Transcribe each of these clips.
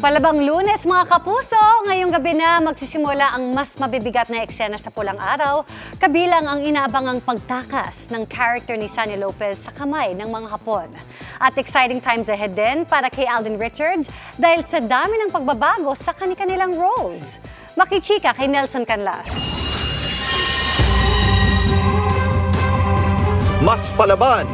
Palabang lunes mga kapuso, ngayong gabi na magsisimula ang mas mabibigat na eksena sa pulang araw, kabilang ang inaabangang pagtakas ng character ni Sunny Lopez sa kamay ng mga Hapon. At exciting times ahead din para kay Alden Richards dahil sa dami ng pagbabago sa kanilang roles. Makichika kay Nelson Canlas. mas palaban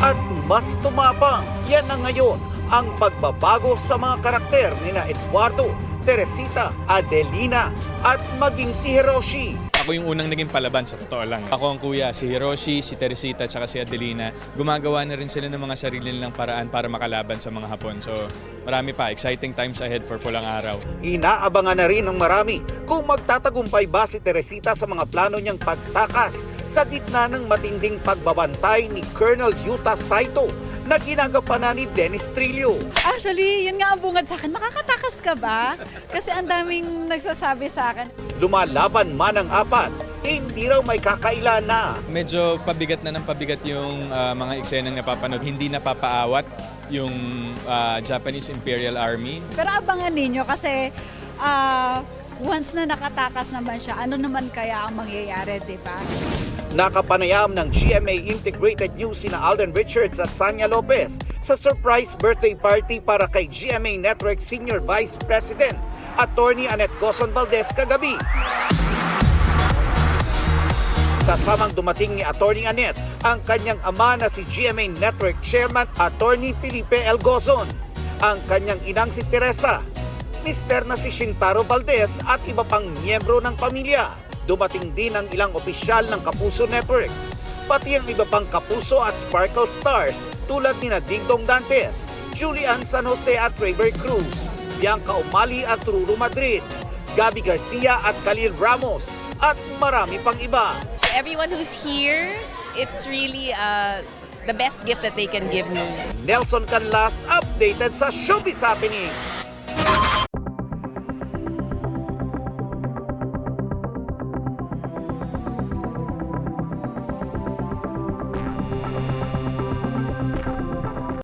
at mas tumapang. Yan na ngayon ang pagbabago sa mga karakter ni na Eduardo, Teresita, Adelina at maging si Hiroshi. Ako yung unang naging palaban sa totoo lang. Ako ang kuya, si Hiroshi, si Teresita, at si Adelina. Gumagawa na rin sila ng mga sarili nilang paraan para makalaban sa mga Hapon. So marami pa, exciting times ahead for Pulang Araw. Inaabangan na rin ng marami kung magtatagumpay ba si Teresita sa mga plano niyang pagtakas sa gitna ng matinding pagbabantay ni Colonel Yuta Saito na ginagampanan ni Dennis Trillo. Actually, yun nga ang bungad sa akin. Makakatakas ka ba? Kasi ang daming nagsasabi sa akin. Lumalaban man ang apat, hindi raw may kakailan na. Medyo pabigat na ng pabigat yung ah, mga eksenang napapanood. Hindi napapaawat yung ah, Japanese Imperial Army. Pero abangan ninyo kasi ah, once na nakatakas naman siya, ano naman kaya ang mangyayari, di ba? Nakapanayam ng GMA Integrated News sina Alden Richards at Sanya Lopez sa surprise birthday party para kay GMA Network Senior Vice President, Attorney Annette Coson Valdez kagabi. Kasamang dumating ni Attorney Annette ang kanyang ama na si GMA Network Chairman Attorney Felipe L. Gozon, ang kanyang inang si Teresa, mister na si Shintaro Valdez at iba pang miyembro ng pamilya. Dumating din ang ilang opisyal ng Kapuso Network, pati ang iba pang Kapuso at Sparkle Stars tulad ni na Dingdong Dantes, Julian San Jose at Rayber Cruz, Bianca Umali at Ruru Madrid, Gabi Garcia at Khalil Ramos, at marami pang iba. everyone who's here, it's really uh, the best gift that they can give me. Nelson Canlas updated sa Showbiz Happening.